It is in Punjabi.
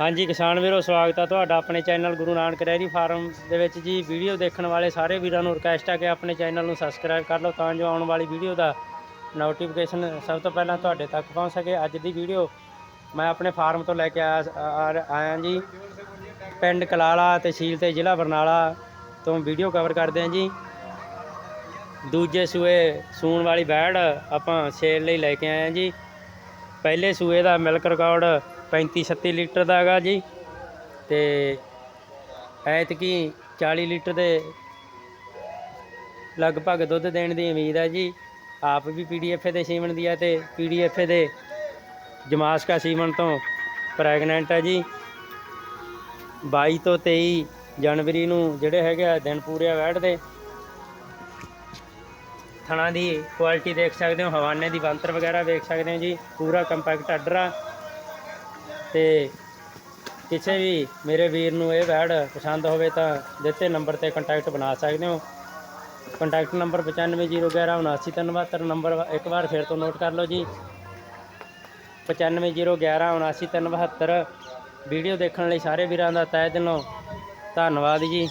ਹਾਂਜੀ, ਕਿਸਾਨ ਵੀਰੋ, ਸਵਾਗਤ ਆ ਤੁਹਾਡਾ ਆਪਣੇ channel Guru Nanak dairy farm ਦੇ ਵਿੱਚ ਜੀ। ਵੀਡੀਓ ਦੇਖਣ ਵਾਲੇ ਸਾਰੇ ਵੀਰਾਂ ਨੂੰ ਰਿਕਵੈਸਟ ਆ ਕਿ ਆਪਣੇ ਚੈਨਲ ਨੂੰ ਸਬਸਕ੍ਰਾਈਬ ਕਰ ਲਓ ਤਾਂ ਜੋ ਆਉਣ ਵਾਲੀ ਵੀਡੀਓ ਦਾ ਨੋਟੀਫਿਕੇਸ਼ਨ ਸਭ ਤੋਂ ਪਹਿਲਾਂ ਤੁਹਾਡੇ ਤੱਕ ਪਹੁੰਚ ਸਕੇ। ਅੱਜ ਦੀ ਵੀਡੀਓ ਮੈਂ ਆਪਣੇ ਫਾਰਮ ਤੋਂ ਲੈ ਕੇ ਆਇਆ ਆਇਆ ਜੀ। ਪਿੰਡ ਕਲਾਲਾ ਤਹਿਸੀਲ ਤੇ ਜ਼ਿਲ੍ਹਾ ਬਰਨਾਲਾ ਤੋਂ ਵੀਡੀਓ ਕਵਰ ਕਰਦੇ ਹਾਂ ਜੀ। ਦੂਜੇ ਸੂਏ ਸੂਣ ਵਾਲੀ ਬੈੜ ਆਪਾਂ ਸੇਲ ਲਈ ਲੈ ਕੇ ਆਏ ਹਾਂ ਜੀ। ਪਹਿਲੇ ਸੂਏ ਦਾ ਮਿਲਕ ਰਿਕਾਰਡ 35 36 ਲੀਟਰ ਦਾ ਹੈਗਾ ਜੀ। ਤੇ ਐਤਕੀ 40 ਲੀਟਰ ਦੇ ਲਗਭਗ ਦੁੱਧ ਦੇਣ ਦੀ ਉਮੀਦ ਹੈ ਜੀ। ਆਪ ਵੀ ਪੀਡੀਐਫ ਦੇ ਸੀਮਨ ਦੀ ਹੈ ਤੇ ਪੀਡੀਐਫ ਦੇ ਜਮਾਸਕਾ ਸੀਮਨ ਤੋਂ ਪ੍ਰੈਗਨੈਂਟ ਹੈ ਜੀ। 22 ਤੋਂ 23 ਜਨਵਰੀ ਨੂੰ ਜਿਹੜੇ ਹੈਗੇ ਆ ਦਿਨ ਪੂਰੇ ਆ ਵੈਟ ਦੇ ਥਣਾ ਦੀ ਕੁਆਲਿਟੀ ਦੇਖ ਸਕਦੇ ਹੋ, ਹਵਾਨੇ ਦੀ ਬੰਤਰ ਵਗੈਰਾ ਦੇਖ ਸਕਦੇ ਹੋ ਜੀ। ਪੂਰਾ ਕੰਪੈਕਟ ਆਰਡਰ ਆ ਤੇ ਕਿਸੇ ਵੀ ਮੇਰੇ ਵੀਰ ਨੂੰ ਇਹ ਵੈੜ ਪਸੰਦ ਹੋਵੇ ਤਾਂ ਦਿੱਤੇ ਨੰਬਰ ਤੇ ਕੰਟੈਕਟ ਬਣਾ ਸਕਦੇ ਹੋ। ਕੰਟੈਕਟ ਨੰਬਰ 9501179372 ਨੰਬਰ ਇੱਕ ਵਾਰ ਫਿਰ ਤੋਂ ਨੋਟ ਕਰ ਲਓ ਜੀ। 9501179372 ਵੀਡੀਓ ਦੇਖਣ ਲਈ ਸਾਰੇ ਵੀਰਾਂ ਦਾ ਤਹਿ ਦਿਲੋਂ ਧੰਨਵਾਦ ਜੀ।